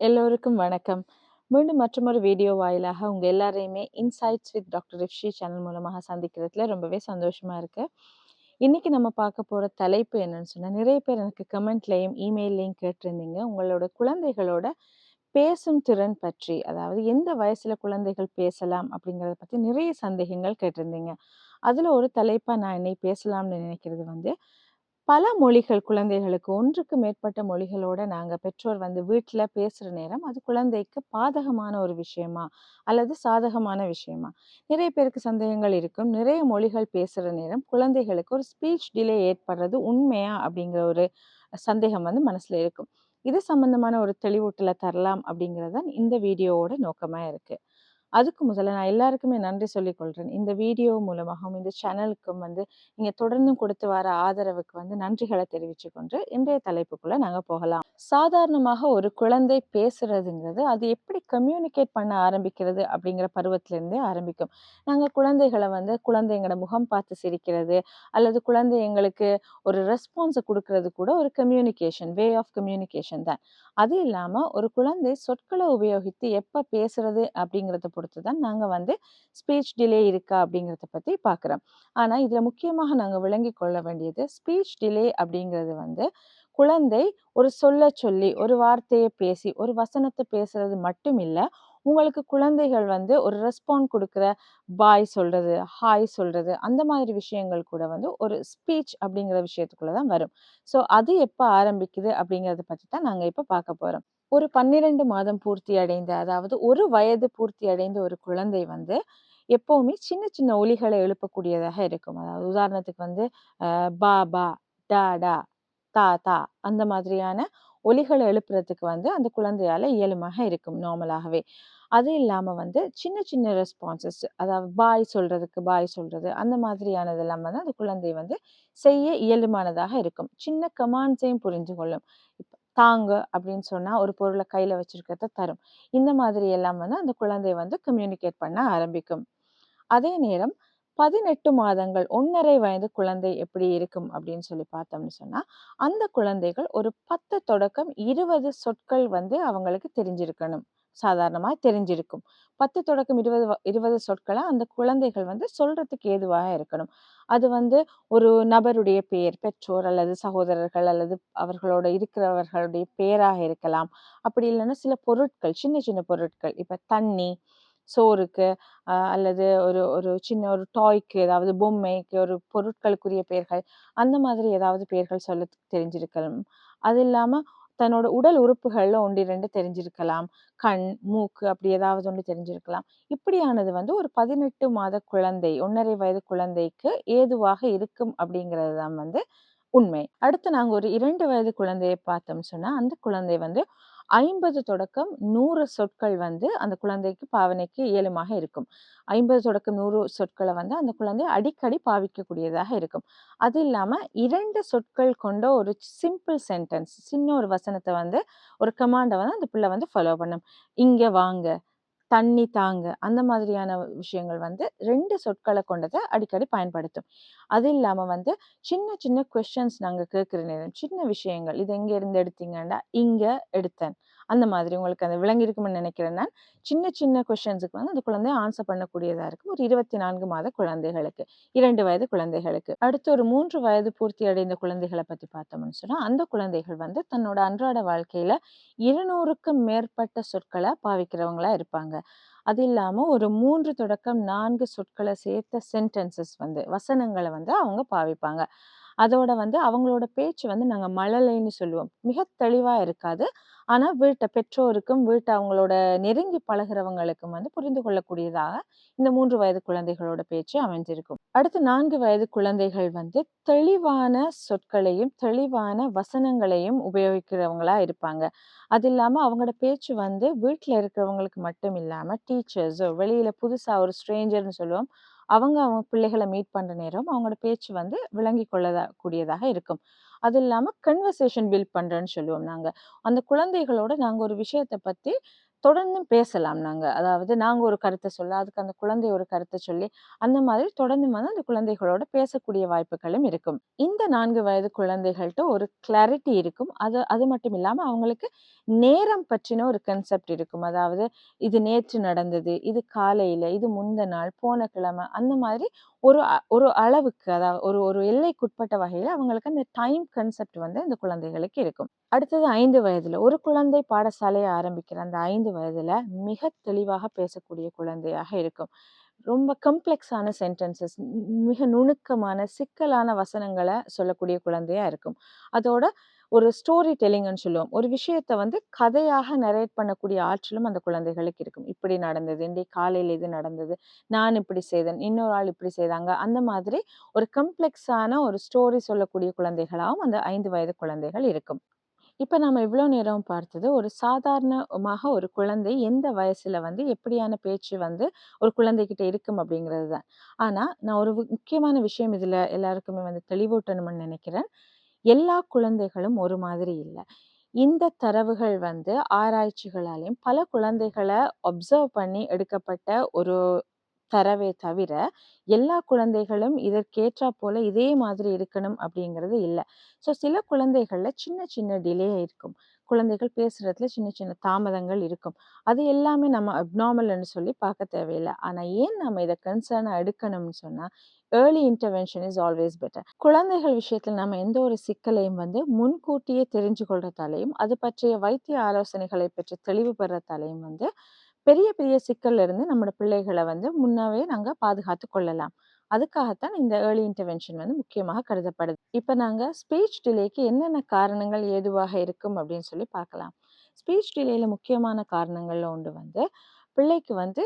எல்லோருக்கும் வணக்கம். மீண்டும் மற்றொரு வீடியோ வாயிலாக உங்கள் எல்லாரையுமே insights with doctor Rishi channel மூலமாக சந்திக்கிறதுல ரொம்பவே சந்தோஷமாக இருக்குது இன்றைக்கி நம்ம பார்க்க போகிற தலைப்பு என்னன்னு சொன்னால் நிறைய பேர் எனக்கு கமெண்ட்லேயும் இமெயில்லயும் கேட்டிருந்தீங்க. உங்களோட குழந்தைகளோட பேசும் திறன் பற்றி, அதாவது எந்த வயசில் குழந்தைகள் பேசலாம் அப்படிங்கிறத பற்றி நிறைய சந்தேகங்கள் கேட்டிருந்தீங்க. அதில் ஒரு தலைப்பாக நான் இன்னைக்கு பேசலாம்னு நினைக்கிறது வந்து, பல மொழிகள் குழந்தைகளுக்கு ஒன்றுக்கு மேற்பட்ட மொழிகளோட நாங்க பெற்றோர் வந்து வீட்ல பேசுற நேரம், அது குழந்தைக்கு பாதகமான ஒரு விஷயமா? அல்லது சாதகமான விஷயமா? நிறைய பேருக்கு சந்தேகங்கள் இருக்கும். நிறைய மொழிகள் பேசுற நேரம் குழந்தைகளுக்கு ஒரு ஸ்பீச் டிலே ஏற்படுறது உண்மையா? அப்படிங்கிற ஒரு சந்தேகம் வந்து மனசுல இருக்கும். இது சம்பந்தமான ஒரு தெளிவூட்டல தரலாம் அப்படிங்கிறது தான் இந்த வீடியோவோட நோக்கமா இருக்கு. அதுக்கு முதல்ல நான் எல்லாருக்குமே நன்றி சொல்லிக்கொள்கிறேன் இந்த வீடியோ மூலமாகவும், இந்த சேனலுக்கும் வந்து நீங்கள் தொடர்ந்து கொடுத்து வர ஆதரவுக்கு வந்து நன்றிகளை தெரிவிச்சுக் கொண்டு, இன்றைய தலைப்புக்குள்ளே நாங்கள் போகலாம். சாதாரணமாக ஒரு குழந்தை பேசுறதுங்கிறது, அது எப்படி கம்யூனிகேட் பண்ண ஆரம்பிக்கிறது அப்படிங்கிற பருவத்திலேருந்தே ஆரம்பிக்கும். நாங்கள் குழந்தைகளை வந்து குழந்தைங்களோட முகம் பார்த்து சிரிக்கிறது, அல்லது குழந்தை எங்களுக்கு ஒரு ரெஸ்பான்ஸை கொடுக்கறது கூட ஒரு கம்யூனிகேஷன், வே ஆஃப் கம்யூனிகேஷன் தான். அது இல்லாமல் ஒரு குழந்தை சொற்களை உபயோகித்து எப்போ பேசுறது அப்படிங்கிறத பொறுத்து தான் நாங்கள் வந்து ஸ்பீச் டிலே இருக்கா அப்படிங்கிறத பற்றி பார்க்குறோம் ஆனால் இதில் முக்கியமாக நாங்கள் விளங்கி கொள்ள வேண்டியது, ஸ்பீச் டிலே அப்படிங்கிறது வந்து குழந்தை ஒரு சொல்ல சொல்லி, ஒரு வார்த்தையை பேசி, ஒரு வசனத்தை பேசுறது மட்டும் இல்லை உங்களுக்கு குழந்தைகள் வந்து ஒரு ரெஸ்பாண்ட் கொடுக்குற பாய் சொல்கிறது ஹாய் சொல்கிறது அந்த மாதிரி விஷயங்கள் கூட வந்து ஒரு ஸ்பீச் அப்படிங்கிற விஷயத்துக்குள்ள தான் வரும். ஸோ அது எப்போ ஆரம்பிக்குது அப்படிங்கிறத பற்றி தான் நாங்கள் இப்போ பார்க்க போகிறோம் ஒரு 12 மாதம் பூர்த்தி அடைந்த, அதாவது ஒரு வயது பூர்த்தி அடைந்த ஒரு குழந்தை வந்து எப்போவுமே சின்ன சின்ன ஒலிகளை எழுப்பக்கூடியதாக இருக்கும். அதாவது உதாரணத்துக்கு வந்து பாபா பா பா, டா டா, தா தா அந்த மாதிரியான ஒலிகளை எழுப்புறதுக்கு வந்து அந்த குழந்தையால இயலுமாக இருக்கும் நார்மலாகவே. அது இல்லாம வந்து சின்ன சின்ன ரெஸ்பான்சஸ் அதாவது பாய் சொல்றதுக்கு பாய் சொல்றது, அந்த மாதிரியானது இல்லாமல் வந்து அந்த குழந்தை வந்து செய்ய இயலுமானதாக இருக்கும். சின்ன கமாண்ட்ஸையும் புரிஞ்சு கொள்ளும். தாங்கு தாங்க அப்படின்னு சொன்னால் ஒரு பொருளை கையில் வச்சுருக்கிறத தரும். இந்த மாதிரி எல்லாம் வந்து அந்த குழந்தை வந்து கம்யூனிகேட் பண்ண ஆரம்பிக்கும். அதே நேரம் 18 மாதங்கள் 1 1/2 வயது குழந்தை எப்படி இருக்கும் அப்படின்னு சொல்லி பார்த்தோம்னு சொன்னால் அந்த குழந்தைகள் ஒரு 10 தொடக்கம் 20 சொற்கள் வந்து அவங்களுக்கு தெரிஞ்சிருக்கணும். சாதாரணமாக தெரிஞ்சிருக்கும். 10 தொடக்கம் 20 வ 20 சொற்கள அந்த குழந்தைகள் வந்து சொல்றதுக்கு ஏதுவாக இருக்கணும். அது வந்து ஒரு நபருடைய பெயர், பெற்றோர் அல்லது சகோதரர்கள் அல்லது அவர்களோட இருக்கிறவர்களுடைய பெயராக இருக்கலாம். அப்படி இல்லைன்னா சில பொருட்கள், சின்ன சின்ன பொருட்கள். இப்ப தண்ணி, சோறுக்கு அல்லது ஒரு ஒரு சின்ன ஒரு டாய்க்கு ஏதாவது பொம்மைக்கு ஒரு பொருட்களுக்குரிய பெயர்கள், அந்த மாதிரி ஏதாவது பெயர்கள் சொல்ல தெரிஞ்சிருக்கலாம் அது இல்லாமல் தன்னோட உடல் உறுப்புகள்ல 1, 2 தெரிஞ்சிருக்கலாம். கண், மூக்கு அப்படி ஏதாவது ஒன்று தெரிஞ்சிருக்கலாம். இப்படியானது வந்து ஒரு 18 மாத குழந்தை, 1 1/2 வயது குழந்தைக்கு ஏதுவாக இருக்கும் அப்படிங்கிறது தான் வந்து உண்மை. அடுத்து நாங்கள் ஒரு இரண்டு வயது குழந்தையை பார்த்தோம் சொன்னால் அந்த குழந்தை வந்து 50 தொடக்கம் நூறு சொற்கள் வந்து அந்த குழந்தைக்கு பாவனைக்கு இயலுமாக இருக்கும். 50 தொடக்கம் நூறு சொற்களை வந்து அந்த குழந்தை அடிக்கடி பாவிக்கக்கூடியதாக இருக்கும். அது இல்லாமல் இரண்டு சொற்கள் கொண்ட ஒரு சிம்பிள் சென்டென்ஸ் சின்ன ஒரு வசனத்தை வந்து ஒரு கமாண்டை வந்து அந்த பிள்ளை வந்து ஃபாலோ பண்ணும். இங்கே வாங்க, தண்ணி தாங்கு அந்த மாதிரியான விஷயங்கள் வந்து ரெண்டு சொற்களை கொண்டதை அடிக்கடி பயன்படுத்தும். அது இல்லாம வந்து சின்ன சின்ன கொஸ்டின்ஸ் நாங்க கேட்கிற நேரம், சின்ன விஷயங்கள், "இது எங்க இருந்து எடுத்தீங்கன்னா "இங்க எடுத்தேன்." அந்த மாதிரி உங்களுக்கு அந்த விளங்கியிருக்கும்னு நினைக்கிறேன் நான். சின்ன சின்ன கொஷின்ஸுக்கு வந்து அந்த குழந்தை ஆன்சர் பண்ணக்கூடியதாக இருக்கும். ஒரு 24 மாத குழந்தைகளுக்கு, இரண்டு வயது குழந்தைகளுக்கு. அடுத்து ஒரு மூன்று வயது பூர்த்தி அடைந்த குழந்தைகளை பற்றி பார்த்தோம்னு சொன்னால் அந்த குழந்தைகள் வந்து தன்னோட அன்றாட வாழ்க்கையில் இருநூறுக்கும் மேற்பட்ட சொற்களை பாவிக்கிறவங்களா இருப்பாங்க. அது இல்லாமல் ஒரு மூன்று தொடக்கம் நான்கு சொற்களை சேர்த்த சென்டென்சஸ் வந்து வசனங்களை வந்து அவங்க பாவிப்பாங்க. அதோட வந்து அவங்களோட பேச்சு வந்து நாங்க மழலைன்னு சொல்லுவோம். மிக தெளிவா இருக்காது. ஆனா வீட்டை பெற்றோருக்கும், வீட்டை அவங்களோட நெருங்கி பழகுறவங்களுக்கும் வந்து புரிந்து கொள்ளக்கூடியதாக இந்த மூன்று வயது குழந்தைகளோட பேச்சு அமைஞ்சிருக்கும். அடுத்து நான்கு வயது குழந்தைகள் வந்து தெளிவான சொற்களையும், தெளிவான வசனங்களையும் உபயோகிக்கிறவங்களா இருப்பாங்க. அது இல்லாம அவங்களோட பேச்சு வந்து வீட்டில் இருக்கிறவங்களுக்கு மட்டும் இல்லாம டீச்சர்ஸோ, வெளியில புதுசா ஒரு ஸ்ட்ரேஞ்சர்னு சொல்லுவோம். அவங்க அவங்க பிள்ளைகளை மீட் பண்ணுற நேரம் அவங்களோட பேச்சு வந்து விளங்கி கொள்ளதா கூடியதாக இருக்கும். அது இல்லாமல் கன்வர்சேஷன் பில்ட் பண்ணுறேன்னு சொல்லுவோம் நாங்கள் அந்த குழந்தைகளோட நாங்கள் ஒரு விஷயத்தை பற்றி தொடர்ந்தும் பேசலாம் நாங்கள் அதாவது நாங்கள் ஒரு கருத்தை சொல்ல, அதுக்கு அந்த குழந்தை ஒரு கருத்தை சொல்லி, அந்த மாதிரி தொடர்ந்து வந்து அந்த குழந்தைகளோட பேசக்கூடிய வாய்ப்புகளும் இருக்கும். இந்த நான்கு வயது குழந்தைகள்கிட்ட ஒரு கிளாரிட்டி இருக்கும். அது அது மட்டும் இல்லாமல் அவங்களுக்கு நேரம் பற்றின ஒரு கன்செப்ட் இருக்கும். அதாவது இது நேற்று நடந்தது, இது காலையில் இது முந்த நாள், போன கிழமை அந்த மாதிரி ஒரு அ ஒரு அளவுக்கு அதாவது ஒரு ஒரு எல்லைக்குட்பட்ட வகையில் அவங்களுக்கு அந்த டைம் கன்செப்ட் வந்து இந்த குழந்தைகளுக்கு இருக்கும். அடுத்தது ஐந்து வயதில் ஒரு குழந்தை பாடசாலையை ஆரம்பிக்கிற அந்த ஐந்து வயதில் மிக தெளிவாக பேசக்கூடிய குழந்தையாக இருக்கும். ரொம்ப கம்ப்ளெக்ஸான சென்டென்சஸ் மிக நுணுக்கமான, சிக்கலான வசனங்களை சொல்லக்கூடிய குழந்தையாக இருக்கும். அதோட ஒரு ஸ்டோரி டெல்லிங்னு சொல்லுவோம். ஒரு விஷயத்தை வந்து கதையாக நரேட் பண்ணக்கூடிய ஆற்றலும் அந்த குழந்தைகளுக்கு இருக்கும். இப்படி நடந்தது, இன்றைக்கு காலையில் இது நடந்தது, நான் இப்படி செய்தேன், இன்னொரு ஆள் இப்படி செய்தாங்க. அந்த மாதிரி ஒரு கம்ப்ளெக்ஸான ஒரு ஸ்டோரி சொல்லக்கூடிய குழந்தைகளாகவும் அந்த ஐந்து வயது குழந்தைகள் இருக்கும். இப்ப நாம இவ்வளோ நேரம் பார்த்தது ஒரு சாதாரணமாக ஒரு குழந்தை எந்த வயசுல வந்து எப்படியான பேச்சு வந்து ஒரு குழந்தைகிட்ட இருக்கும் அப்படிங்கிறது தான். ஆனா, நான் ஒரு முக்கியமான விஷயம் இதுல எல்லாருக்குமே வந்து தெளிவூட்டணும்னு நினைக்கிறேன். எல்லா குழந்தைகளும் ஒரு மாதிரி இல்ல. இந்த தரவுகள் வந்து ஆராய்ச்சிகளாலயும் பல குழந்தைகள அப்சர்வ் பண்ணி எடுக்கப்பட்ட ஒரு தரவே தவிர, எல்லா குழந்தைகளும் இதற்கேற்றா போல இதே மாதிரி இருக்கணும் அப்படிங்கிறது இல்லை ஸோ சில குழந்தைகள்ல சின்ன சின்ன டிலே இருக்கும். குழந்தைகள் பேசுறதுல சின்ன சின்ன தாமதங்கள் இருக்கும். அது எல்லாமே நம்ம அப்நார்மல்னு சொல்லி பார்க்க தேவையில்லை ஆனா ஏன் நம்ம இதை கன்சர்னா எடுக்கணும்னு சொன்னா, early intervention is always better. குழந்தைகள் விஷயத்தில் நம்ம எந்த ஒரு சிக்கலையும் வந்து முன்கூட்டியே தெரிஞ்சு கொள்றதாலையும் அது பற்றிய வைத்திய ஆலோசனைகளை பெற்று தெளிவு பெறத்தாலையும் வந்து பெரிய பெரிய சிக்கல்ல இருந்து நம்மளோட பிள்ளைகளை வந்து முன்னவே நாங்க பாதுகாத்து கொள்ளலாம். அதுக்காகத்தான் இந்த ஏர்லி இன்டர்வென்ஷன் வந்து முக்கியமாக கருதப்படுது. இப்போ நாங்கள் ஸ்பீச் டிலேக்கு என்னென்ன காரணங்கள் ஏதுவாக இருக்கும் அப்படின்னு சொல்லி பார்க்கலாம். ஸ்பீச் டிலேயில் முக்கியமான காரணங்கள்ல ஒன்று வந்து, பிள்ளைக்கு வந்து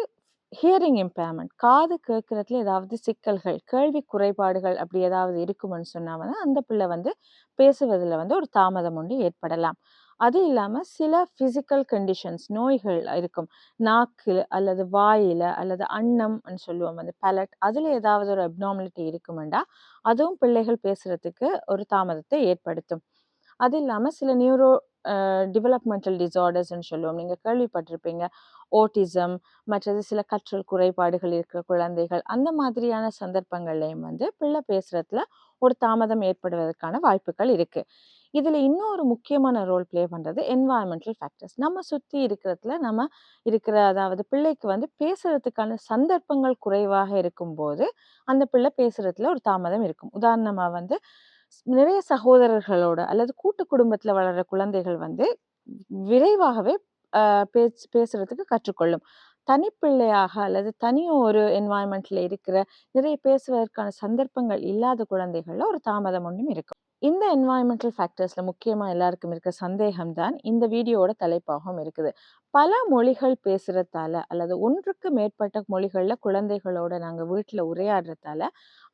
ஹியரிங் இம்பேர்மெண்ட் காது கேட்கறதுல ஏதாவது சிக்கல்கள், கேள்வி குறைபாடுகள் அப்படி ஏதாவது இருக்கும்னு சொன்னால் வந்து, அந்த பிள்ளை வந்து பேசுவதில் வந்து ஒரு தாமதம் ஒன்று ஏற்படலாம். அது இல்லாமல் சில ஃபிசிக்கல் கண்டிஷன்ஸ் நோய்கள் இருக்கும். நாக்கு அல்லது வாயில் அல்லது அன்னம்னு சொல்லுவோம் அந்த பேலட் அதில் ஏதாவது ஒரு அப்நார்மாலிட்டி இருக்குமெண்டா, அதுவும் பிள்ளைகள் பேசுகிறதுக்கு ஒரு தாமதத்தை ஏற்படுத்தும். அது இல்லாமல் சில நியூரோ அ டெவலப்மெண்டல் சொல்லுவோம். நீங்கள் கேள்விப்பட்டிருப்பீங்க. ஓட்டிசம் மற்றது சில கற்றல் குறைபாடுகள் இருக்கிற குழந்தைகள், அந்த மாதிரியான சந்தர்ப்பங்கள்லையும் வந்து பிள்ளை பேசுகிறதுல ஒரு தாமதம் ஏற்படுவதற்கான வாய்ப்புகள் இருக்குது இதுல இன்னொரு முக்கியமான ரோல் ப்ளே பண்ணுறது என்வாயன்மெண்டல் ஃபேக்டர்ஸ். நம்ம சுற்றி இருக்கிறதுல நம்ம இருக்கிற அதாவது பிள்ளைக்கு வந்து பேசுகிறதுக்கான சந்தர்ப்பங்கள் குறைவாக இருக்கும்போது, அந்த பிள்ளை பேசுகிறதுல ஒரு தாமதம் இருக்கும். உதாரணமாக வந்து நிறைய சகோதரர்களோட அல்லது கூட்டு குடும்பத்தில் வளர்கிற குழந்தைகள் வந்து விரைவாகவே பேச்சு பேச் பேசுறதுக்கு கற்றுக்கொள்ளும். தனிப்பிள்ளையாக அல்லது தனியும் ஒரு என்வாயன்மெண்ட்ல இருக்கிற நிறைய பேசுவதற்கான சந்தர்ப்பங்கள் இல்லாத குழந்தைகள்ல ஒரு தாமதம் ஒன்றும் இருக்கும். இந்த என்வாயன்மெண்டல் ஃபேக்டர்ஸில் முக்கியமாக எல்லாருக்கும் இருக்க சந்தேகம் தான் இந்த வீடியோவோட தலைப்பாகவும் இருக்குது. பல மொழிகள் பேசுகிறதால அல்லது ஒன்றுக்கு மேற்பட்ட மொழிகளில் குழந்தைகளோட நாங்கள் வீட்டில் உரையாடுறதால,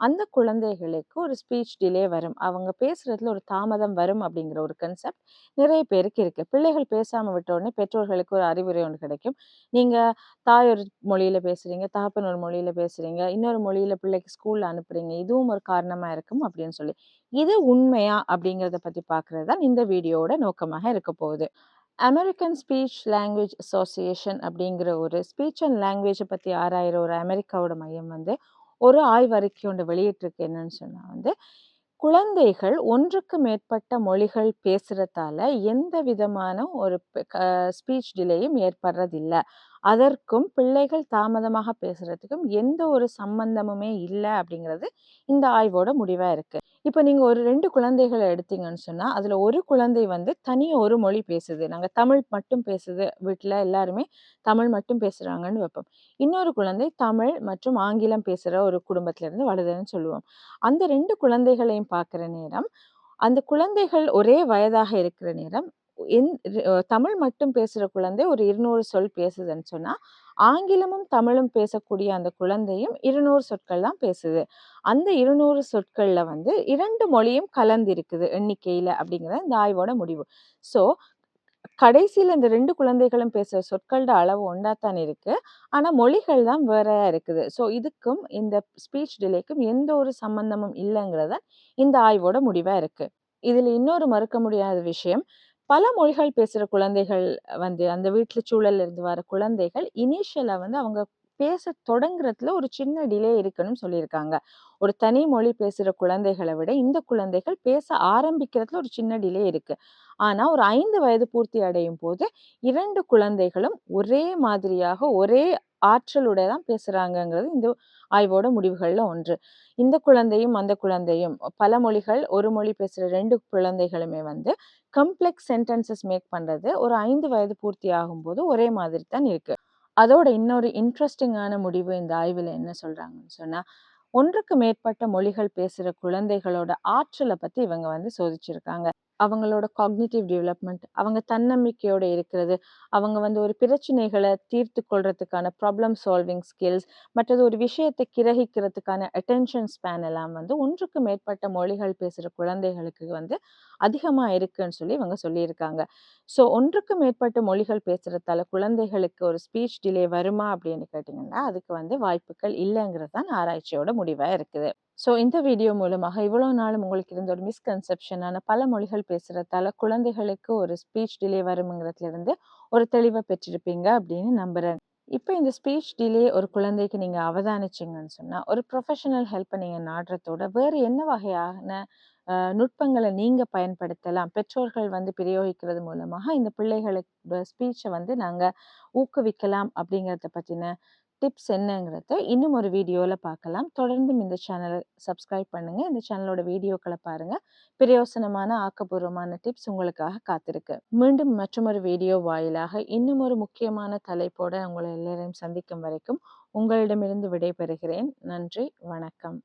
அந்த குழந்தைகளுக்கு ஒரு ஸ்பீச் டிலே வரும். அவங்க பேசுகிறதுல ஒரு தாமதம் வரும் அப்படிங்கிற ஒரு கன்செப்ட் நிறைய பேருக்கு இருக்குது பிள்ளைகள் பேசாமல் விட்ட உடனே பெற்றோர்களுக்கு ஒரு அறிவுரை ஒன்று கிடைக்கும். நீங்கள் தாய் ஒரு மொழியில் பேசுகிறீங்க தகப்பன் ஒரு மொழியில் பேசுகிறீங்க இன்னொரு மொழியில் பிள்ளைக்கு ஸ்கூலில் அனுப்புகிறீங்க இதுவும் ஒரு காரணமாக இருக்கும் அப்படின்னு சொல்லி. இது உண்மையா அப்படிங்கிறத பற்றி பார்க்குறது தான் இந்த வீடியோவோட நோக்கமாக இருக்க போகுது. அமெரிக்கன் ஸ்பீச் லாங்குவேஜ் அசோசியேஷன் அப்படிங்கிற ஒரு ஸ்பீச் அண்ட் லாங்குவேஜை பற்றி ஆராயிற ஒரு அமெரிக்காவோட மையம் வந்து ஒரு ஆய்வறிக்கை ஒன்று வெளியிட்டிருக்கு. என்னன்னு சொன்னால் வந்து, குழந்தைகள் ஒன்றுக்கு மேற்பட்ட மொழிகள் பேசுகிறதால எந்த விதமான ஒரு ஸ்பீச் டிலேயும் ஏற்படுறதில்லை அதற்கும் பிள்ளைகள் தாமதமாக பேசுறதுக்கும் எந்த ஒரு சம்பந்தமுமே இல்லை அப்படிங்கிறது இந்த ஆய்வோட முடிவா இருக்கு. இப்போ நீங்க ஒரு ரெண்டு குழந்தைகளை எடுத்தீங்கன்னு சொன்னா, அதுல ஒரு குழந்தை வந்து தனியா ஒரு மொழி பேசுது. நாங்க தமிழ் மட்டும் பேசுது. வீட்டில் எல்லாருமே தமிழ் மட்டும் பேசுறாங்கன்னு வைப்போம். இன்னொரு குழந்தை தமிழ் மற்றும் ஆங்கிலம் பேசுற ஒரு குடும்பத்துல இருந்து வருதுன்னு சொல்லுவோம். அந்த ரெண்டு குழந்தைகளையும் பார்க்குற நேரம், அந்த குழந்தைகள் ஒரே வயதாக இருக்கிற நேரம், என் தமிழ் மட்டும் பேசுகிற குழந்தை ஒரு 200 சொல் பேசுதுன்னு சொன்னால் ஆங்கிலமும் தமிழும் பேசக்கூடிய அந்த குழந்தையும் 200 சொற்கள் தான் பேசுது. அந்த இருநூறு சொற்களில் வந்து இரண்டு மொழியும் கலந்து இருக்குது எண்ணிக்கையில் அப்படிங்கிறது இந்த ஆய்வோட முடிவு. ஸோ கடைசியில் இந்த ரெண்டு குழந்தைகளும் பேசுகிற சொற்களோட அளவு ஒன்றா தான் இருக்குது ஆனால் மொழிகள் தான் வேறையாக இருக்குது. ஸோ இதுக்கும் இந்த ஸ்பீச் டிலேக்கும் எந்த ஒரு சம்பந்தமும் இல்லைங்கிறத தான் இந்த ஆய்வோட முடிவாக இருக்குது இதில் இன்னொரு மறுக்க முடியாத விஷயம், பல மொழிகள் பேசுகிற குழந்தைகள் வந்து அந்த வீட்டில் சூழல்ல இருந்து வர குழந்தைகள் இனிஷியலாக வந்து அவங்க பேச தொடங்குறதுல ஒரு சின்ன டிலே இருக்குன்னு சொல்லியிருக்காங்க. ஒரு தனி மொழி பேசுற குழந்தைகளை விட இந்த குழந்தைகள் பேச ஆரம்பிக்கிறதுல ஒரு சின்ன டிலே இருக்கு. ஆனா ஒரு ஐந்து வயது பூர்த்தி அடையும் போது இரண்டு குழந்தைகளும் ஒரே மாதிரியாக, ஒரே ஆற்றலுடைய தான் பேசுறாங்கங்கிறது இந்த ஆய்வோட முடிவுகள்ல ஒன்று. இந்த குழந்தையும், அந்த குழந்தையும் பல மொழிகள், ஒரு மொழி பேசுற ரெண்டு குழந்தைகளுமே வந்து கம்ப்ளெக்ஸ் சென்டென்சஸ் மேக் பண்றது ஒரு ஐந்து வயது பூர்த்தி ஆகும்போது ஒரே மாதிரி தான் இருக்கு. அதோட இன்னொரு இன்ட்ரெஸ்டிங்கான முடிவு இந்த ஆய்வில் என்ன சொல்கிறாங்கன்னு சொன்னால் ஒன்றுக்கு மேற்பட்ட மொழிகள் பேசுகிற குழந்தைகளோட ஆற்றலை பற்றி இவங்க வந்து சோதிச்சிருக்காங்க. அவங்களோட காக்னிட்டிவ் டெவலப்மெண்ட் அவங்க தன்னம்பிக்கையோட இருக்கிறது, அவங்க வந்து ஒரு பிரச்சனைகளை தீர்த்து கொள்றதுக்கான ப்ராப்ளம் சால்விங் ஸ்கில்ஸ், மற்றது ஒரு விஷயத்தை கிரகிக்கிறதுக்கான அட்டென்ஷன் ஸ்பேன் எல்லாம் வந்து ஒன்றுக்கு மேற்பட்ட மொழிகள் பேசுகிற குழந்தைகளுக்கு வந்து அதிகமாக இருக்குன்னு சொல்லி இவங்க சொல்லியிருக்காங்க. ஸோ ஒன்றுக்கு மேற்பட்ட மொழிகள் பேசுகிறதால குழந்தைகளுக்கு ஒரு ஸ்பீச் டிலே வருமா அப்படின்னு கேட்டிங்கன்னா அதுக்கு வந்து வாய்ப்புகள் இல்லைங்கிறது தான் ஆராய்ச்சியோட முடிவாக இருக்குது. ஸோ இந்த வீடியோ மூலமாக இவ்வளோ நாளும் உங்களுக்கு இருந்த ஒரு மிஸ்கன்செப்ஷனான பல மொழிகள் பேசுகிறதால குழந்தைகளுக்கு ஒரு ஸ்பீச் டிலே வருங்கிறதுலேருந்து ஒரு தெளிவை பெற்றிருப்பீங்க அப்படின்னு நம்புகிறேன் இப்போ இந்த ஸ்பீச் டிலே ஒரு குழந்தைக்கு நீங்கள் அவதானிச்சிங்கன்னு சொன்னால் ஒரு ப்ரொஃபஷனல் ஹெல்ப்பை நீங்கள் நாடுறதோட வேறு என்ன வகையான நுட்பங்களை நீங்கள் பயன்படுத்தலாம்? பெற்றோர்கள் வந்து பிரயோகிக்கிறது மூலமாக இந்த பிள்ளைகளுக்கு ஸ்பீச்சை வந்து நாங்கள் ஊக்குவிக்கலாம் அப்படிங்கிறத பற்றின டிப்ஸ் என்னங்கிறத இன்னும் ஒரு வீடியோவில் பார்க்கலாம். தொடர்ந்தும் இந்த சேனலை சப்ஸ்கிரைப் பண்ணுங்கள் இந்த சேனலோட வீடியோக்களை பாருங்கள் பிரயோசனமான, ஆக்கப்பூர்வமான டிப்ஸ் உங்களுக்காக காத்திருக்கு. மீண்டும் மற்றொரு வீடியோ வாயிலாக இன்னும் ஒரு முக்கியமான தலைப்போட உங்களை எல்லாரையும் சந்திக்கும் வரைக்கும் உங்களிடமிருந்து விடைபெறுகிறேன். நன்றி, வணக்கம்.